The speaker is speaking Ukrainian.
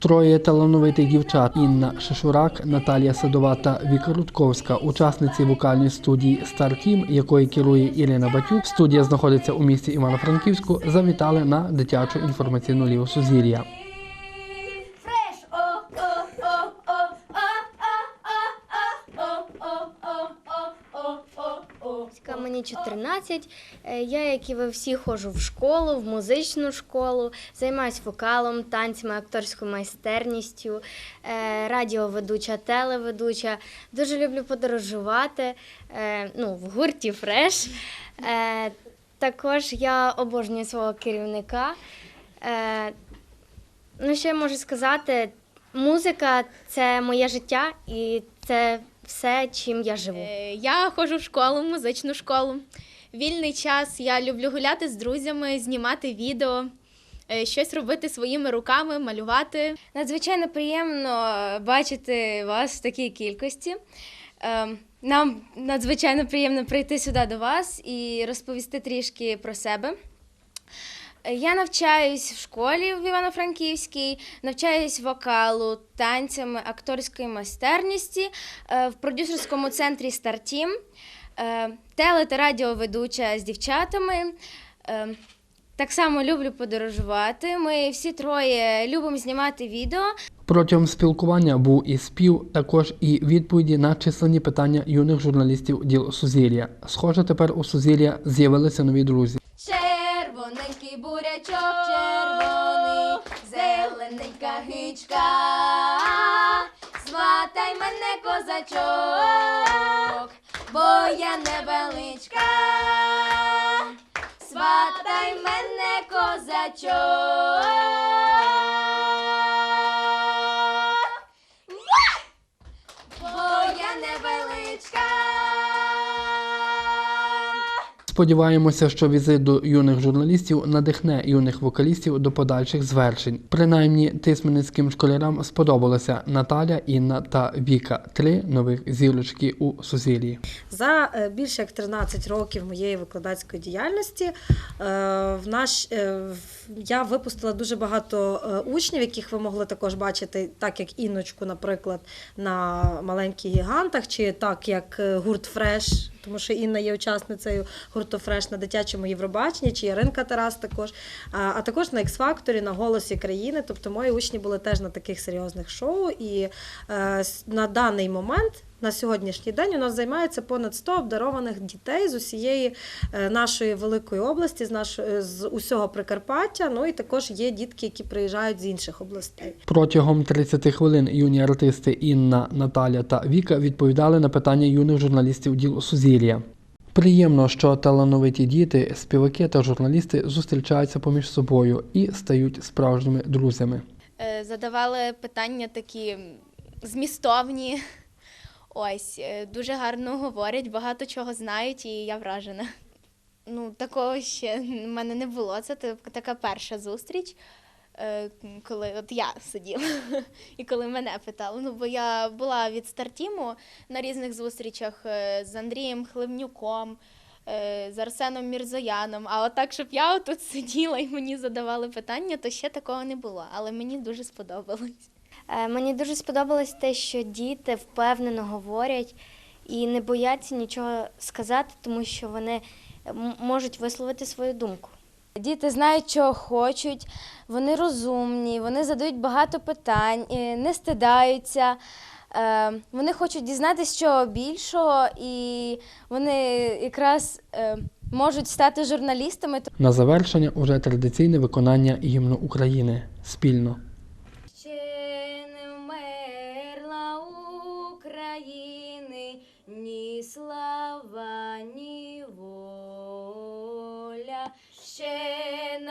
Троє талановитих дівчат Інна Шишурак, Наталія Садова та Віка Рудковська, учасниці вокальної студії Стар Team, якою керує Ірина Батюк. Студія знаходиться у місті Івано-Франківську. Завітали на дитячу інформаційну лігу Сузір'я. О, о, о. Ка Мені 14. Е, Я, як і ви всі, ходжу в школу, в музичну школу, займаюся вокалом, танцями, акторською майстерністю, е, радіоведуча, телеведуча. Дуже люблю подорожувати е, ну, в гурті Фреш. Також я обожнюю свого керівника. Ну, що я можу сказати? Музика це моє життя і це все, чим я живу. Е, Я ходжу в школу, в музичну школу. Вільний час я люблю гуляти з друзями, знімати відео, е, щось робити своїми руками, малювати. Надзвичайно приємно бачити вас в такій кількості. Ем, Нам надзвичайно приємно прийти сюди до вас і розповісти трішки про себе. Е, Я навчаюсь в школі в Івано-Франківській, навчаюсь вокалу, танцями, акторської майстерності е, в продюсерському центрі Стартім, теле та радіоведуча з дівчатами. Е, Так само люблю подорожувати. Ми всі троє любимо знімати відео. Протягом спілкування був і спів, також і відповіді на численні питання юних журналістів діл Сузір'я. Схоже, тепер у Сузір'я з'явилися нові друзі. Бурячок, червоний, зелененька гичка. Сватай мене, козачок, бо я невеличка. Сватай мене, козачок. Сподіваємося, що візит до юних журналістів надихне юних вокалістів до подальших звершень. Принаймні, тисменницьким школярам сподобалося Наталя, Інна та Віка три нових зірочки у Сузір'ї. За е, більше як 13 років моєї викладацької діяльності е, в наш, е, я випустила дуже багато учнів, яких ви могли також бачити, так як Інночку, наприклад, на маленьких гігантах, чи так як гурт Фреш, тому що Інна є учасницею гурту Фреш на дитячому Євробаченні, чи Яринка Тарас також, а, також на X-Factor, на голосі країни. Тобто мої учні були теж на таких серйозних шоу. І е, на даний момент. На сьогоднішній день у нас займається понад 100 обдарованих дітей з усієї е, нашої великої області, з нашої з усього Прикарпаття. Ну і також є дітки, які приїжджають з інших областей. Протягом 30 хвилин юні артисти Інна, Наталя та Віка відповідали на питання юних журналістів діл Сузір'я. Приємно, що талановиті діти, співаки та журналісти зустрічаються поміж собою і стають справжніми друзями. Е, Задавали питання такі змістовні. Ось, е, дуже гарно говорять, багато чого знають, і я вражена. Ну, такого ще в мене не було. Це так- така перша зустріч, коли от я сиділа і коли мене питали. Ну, бо я була від стартіму на різних зустрічах е, з Андрієм Хливнюком, е, з Арсеном Мірзояном. А от так, щоб я тут сиділа і мені задавали питання, то ще такого не було. Але мені дуже сподобалось. Е, Мені дуже сподобалось те, що діти впевнено говорять і не бояться нічого сказати, тому що вони можуть висловити свою думку. Діти знають, чого хочуть, вони розумні, вони задають багато питань, не стидаються. Е, Вони хочуть дізнатися чого більшого, і вони якраз е, можуть стати журналістами. На завершення уже традиційне виконання гімну України спільно. Ні слава, ні воля. Ще